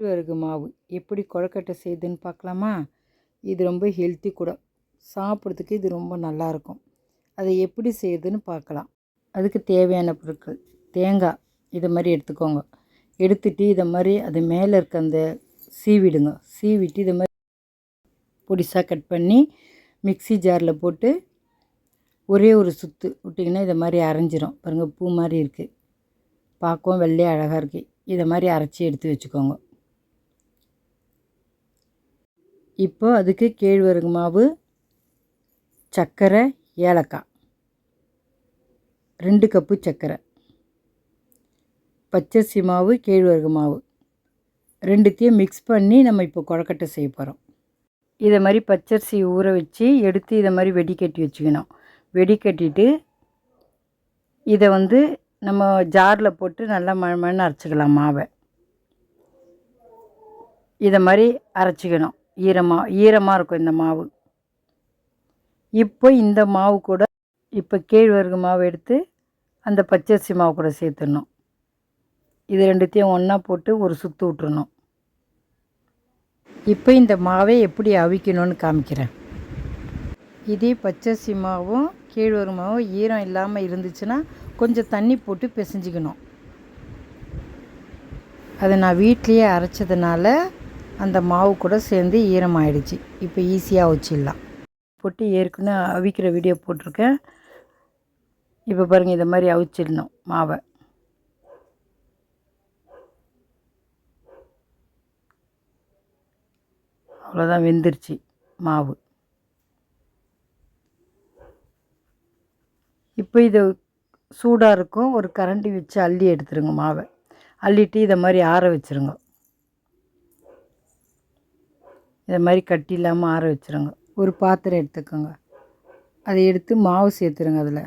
கேழ்வரகு மாவு. எப்படி கொழக்கட்டை செய்யுதுன்னு பார்க்கலாமா? இது ரொம்ப ஹெல்த்தி கூட. சாப்பிட்றதுக்கு இது ரொம்ப நல்லாயிருக்கும் அதை எப்படி செய்யுதுன்னு பார்க்கலாம். அதுக்கு தேவையான பொருட்கள். தேங்காய். இதை மாதிரி எடுத்துக்கோங்க. எடுத்துட்டு இதை மாதிரி அது மேலே இருக்க அந்த சீவிடுங்க. சீவிட்டு இதை மாதிரி பொடிசாக கட் பண்ணி மிக்ஸி ஜாரில் போட்டு ஒரே ஒரு சுற்று விட்டிங்கன்னா இதை மாதிரி அரைஞ்சிரும். பாருங்கள் பூ மாதிரி இருக்குது பார்க்கவும் வெள்ளையாக அழகாக இருக்குது இதை மாதிரி அரைச்சி எடுத்து வச்சுக்கோங்க. இப்போ அதுக்கு கேழ்வரகு மாவு சர்க்கரை ஏலக்காய். ரெண்டு கப்பு சர்க்கரை பச்சரிசி மாவு கேழ்வரகு மாவு. ரெண்டுத்தையும் மிக்ஸ் பண்ணி நம்ம இப்போ கொழக்கட்டை செய்ய போகிறோம் இதை மாதிரி பச்சரிசி ஊற வச்சு எடுத்து இதை மாதிரி வெடிக்கட்டி வச்சுக்கணும். வெடிக்கட்டிட்டு இதை வந்து நம்ம ஜாரில் போட்டு நல்லா மழை மழை அரைச்சிக்கலாம் மாவை. இதை மாதிரி அரைச்சிக்கணும். ஈரமாக ஈரமாக இருக்கும் இந்த மாவு. இப்போ இந்த மாவு கூட இப்போ கேழ்வரகு மாவு எடுத்து அந்த பச்சரிசி மாவு கூட சேர்த்துடணும். இது ரெண்டுத்தையும் ஒன்றா போட்டு ஒரு சுற்று விட்டுறணும். இப்போ இந்த மாவை எப்படி அவிக்கணும்னு காமிக்கிறேன். இதே பச்சரிசி மாவும் கேழ்வரகு மாவும் ஈரம் இல்லாமல் இருந்துச்சுன்னா கொஞ்சம் தண்ணி போட்டு பிசைஞ்சிக்கணும். அதை நான் வீட்லேயே அரைச்சதுனால அந்த மாவு கூட சேர்ந்து ஈரமாயிடுச்சு. இப்போ ஈஸியாக வச்சிடலாம். பொட்டி ஏற்கனவே அவிக்கிற வீடியோ போட்டிருக்கேன். இப்போ பாருங்கள் இதை மாதிரி அவிச்சிடணும் மாவை. அவ்வளோதான் வெந்துருச்சு மாவு. இப்போ இது சூடாக இருக்கும். ஒரு கரண்டி வச்சு அள்ளி எடுத்துருங்க மாவை. அள்ளிட்டு இதை மாதிரி ஆற வச்சுருங்க. இதை மாதிரி கட்டி இல்லாமல் ஆற வச்சுருங்க. ஒரு பாத்திரம் எடுத்துக்கோங்க. அதை எடுத்து மாவு சேர்த்துருங்க அதில்.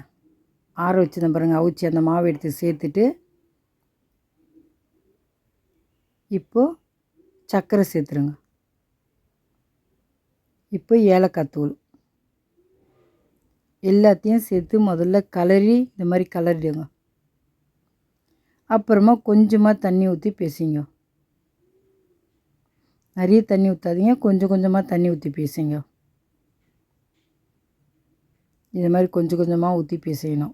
ஆற வச்சுருந்தேன் பாருங்கள் அவிச்சி அந்த மாவு எடுத்து சேர்த்துட்டு இப்போது சர்க்கரை சேர்த்துருங்க. இப்போ ஏலக்காய் தூள். எல்லாத்தையும் சேர்த்து முதல்ல கலரி இந்த மாதிரி கலரிடுங்க. அப்புறமா கொஞ்சமாக தண்ணி ஊற்றி பேசிங்க. நிறைய தண்ணி ஊற்றாதீங்க கொஞ்சம் கொஞ்சமாக தண்ணி ஊற்றி பேசுங்க. இது மாதிரி கொஞ்சம் கொஞ்சமாக ஊற்றி பேசணும்.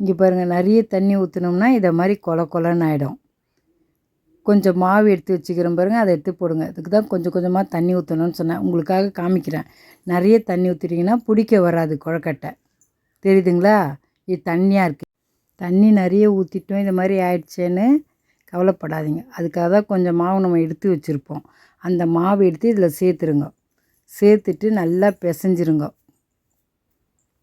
இங்கே பாருங்கள் நிறைய தண்ணி ஊற்றினோம்னா இதை மாதிரி கொல கொலன்னு ஆகிடும் கொஞ்சம் மாவு எடுத்து வச்சுக்கிறோம் பாருங்கள் அதை எடுத்து போடுங்க. அதுக்கு தான் கொஞ்சம் கொஞ்சமாக தண்ணி ஊற்றணும்னு சொன்னேன். உங்களுக்காக காமிக்கிறேன். நிறைய தண்ணி ஊற்றிட்டிங்கன்னா பிடிக்க வராது குழக்கட்டை. தெரியுதுங்களா? இது தண்ணியாக இருக்குது தண்ணி நிறைய ஊற்றிட்டோம் இந்த மாதிரி ஆயிடுச்சேன்னு கவலைப்படாதீங்க. அதுக்காக தான் கொஞ்சம் மாவு நம்ம எடுத்து வச்சுருப்போம். அந்த மாவு எடுத்து இதில் சேர்த்துருங்க. சேர்த்துட்டு நல்லா பிசைஞ்சிருங்க.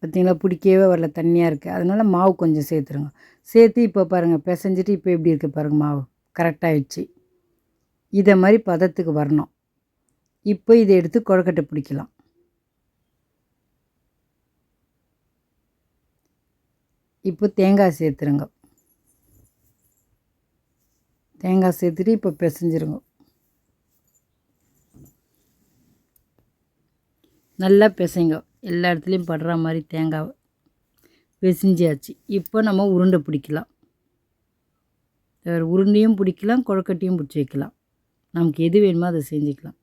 பார்த்திங்களா பிடிக்கவே வரல. தண்ணியாக இருக்குது அதனால் மாவு கொஞ்சம் சேர்த்துருங்க. சேர்த்து இப்போ பாருங்கள் பிசைஞ்சிட்டு இப்போ எப்படி இருக்குது பாருங்கள் மாவு. கரெக்டாகிடுச்சு இதை மாதிரி பதத்துக்கு வரணும். இப்போ இதை எடுத்து கொழக்கட்டை பிடிக்கலாம். இப்போ தேங்காய் சேர்த்துருங்க. தேங்காய் சேர்த்துட்டு இப்போ பிசைஞ்சிருங்க. நல்லா பிசைங்க. எல்லா இடத்துலையும் படுற மாதிரி தேங்காவை பிசைஞ்சியாச்சு. இப்போ நம்ம உருண்டை பிடிக்கலாம். வேறு உருண்டையும் பிடிக்கலாம் கொழக்கட்டையும் பிடிச்சி வைக்கலாம். நமக்கு எது வேணுமோ அதை செஞ்சுக்கலாம்.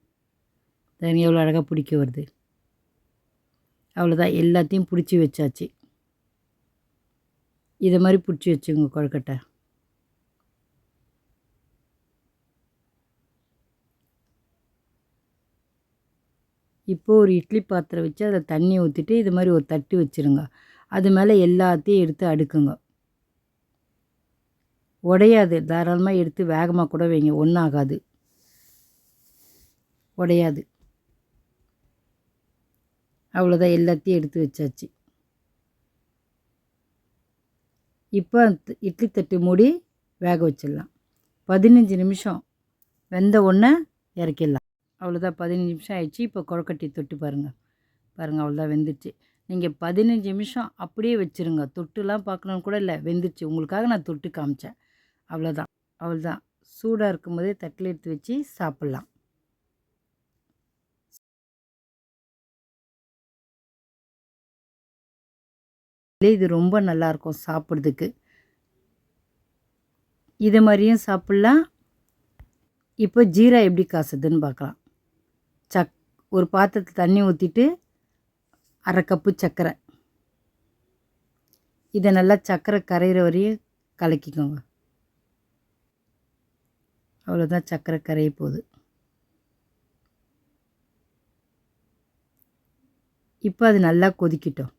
தனி எவ்வளோ அழகாக பிடிக்க வருது. அவ்வளோதான் எல்லாத்தையும் பிடிச்சி வச்சாச்சு. இதை மாதிரி பிடிச்சி வச்சுங்க கொழக்கட்டை. இப்போது ஒரு இட்லி பாத்திரம் வச்சு அதில் தண்ணி ஊற்றிட்டு இது மாதிரி ஒரு தட்டு வச்சுருங்க. அது மேலே எல்லாத்தையும் எடுத்து அடுக்குங்க. உடையாது. தாராளமாக எடுத்து வேகமாக கூட வைங்க. ஒன்றாகாது உடையாது. அவ்வளோதான் எல்லாத்தையும் எடுத்து வச்சாச்சு. இப்போ இட்லி தட்டு மூடி வேக வச்சிடலாம். பதினஞ்சு நிமிஷம் வெந்த உடனே இறக்கிடலாம். அவ்வளோதான் பதினஞ்சு நிமிஷம் ஆயிடுச்சு. இப்போ கொழக்கட்டி தொட்டு பாருங்கள் பாருங்கள் அவ்வளோதான் வெந்துச்சு நீங்கள் பதினஞ்சு நிமிஷம் அப்படியே வச்சுருங்க. தொட்டுலாம் பார்க்கணுன்னு கூட இல்லை வெந்துச்சு உங்களுக்காக நான் தொட்டு காமிச்சேன். அவ்வளோதான் அவ்வளோதான். சூடாக இருக்கும்போதே தட்டில் எடுத்து வச்சு சாப்பிட்லாம். இது ரொம்ப நல்லாயிருக்கும் சாப்பிட்றதுக்கு. இதை மாதிரியும் சாப்பிட்லாம். இப்போ ஜீரா எப்படி காசுதுன்னு பார்க்கலாம். சக் ஒரு பாத்திரத்தில் தண்ணி ஊற்றிட்டு அரை கப்பு சர்க்கரை இதை நல்லா சர்க்கரை கரையிற வரையும் கலக்கிக்கோங்க. அவ்வளோதான் சர்க்கரை கரைய போகுது. இப்போ அது நல்லா கொதிக்கிட்டோம்.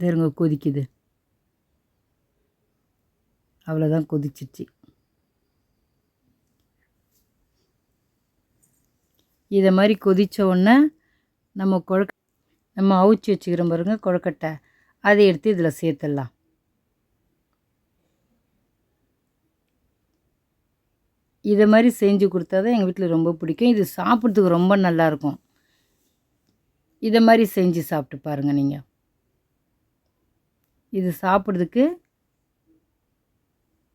இருங்க கொதிக்குது. அவ்வளோதான் கொதிச்சிச்சு. இதை மாதிரி கொதித்த உடனே நம்ம கொழக்க நம்ம அவிச்சு வச்சுக்கிறோம் பாருங்க கொழக்கட்டை. அதை எடுத்து இதில் சேர்த்துடலாம். இதை மாதிரி செஞ்சு கொடுத்தா தான் எங்கள் வீட்டில் ரொம்ப பிடிக்கும். இது சாப்பிட்றதுக்கு ரொம்ப நல்லாயிருக்கும் இதை மாதிரி செஞ்சு சாப்பிட்டு பாருங்கள் நீங்கள் இது சாப்பிட்றதுக்கு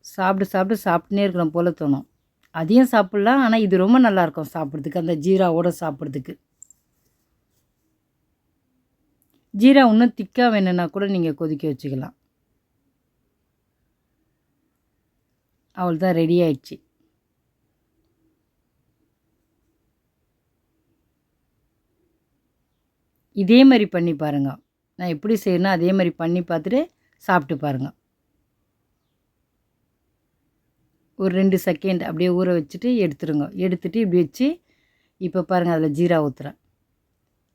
சாப்பிட்டு சாப்பிட்டு சாப்பிட்டுனே இருக்கணும் போல தோணும். அதையும் சாப்பிட்லாம் ஆனால் இது ரொம்ப நல்லாயிருக்கும் சாப்பிட்றதுக்கு அந்த ஜீராவோட சாப்பிட்றதுக்கு. ஜீரா இன்னும் திக்காக வேணும்னா கூட நீங்கள் கொதிக்க வச்சுக்கலாம். அவ்வளோதான் ரெடி ஆயிடுச்சு. இதே மாதிரி பண்ணி பாருங்கள் நான் எப்படி செய்யணும் அதே மாதிரி பண்ணி பார்த்துட்டு சாப்பிட்டு பாருங்கள் ஒரு ரெண்டு செகண்ட் அப்படியே ஊற வச்சுட்டு எடுத்துருங்க. எடுத்துட்டு இப்படி வச்சு இப்போ பாருங்கள் அதில் ஜீரா ஊற்றுறேன்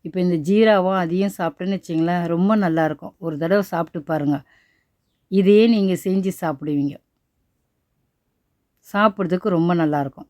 இப்போ இந்த ஜீராவும் அதையும் சாப்பிட்டேன்னு வச்சிங்களேன் ரொம்ப நல்லாயிருக்கும் ஒரு தடவை சாப்பிட்டு பாருங்கள் இதையே நீங்கள் செஞ்சு சாப்பிடுவீங்க. சாப்பிட்றதுக்கு ரொம்ப நல்லாயிருக்கும்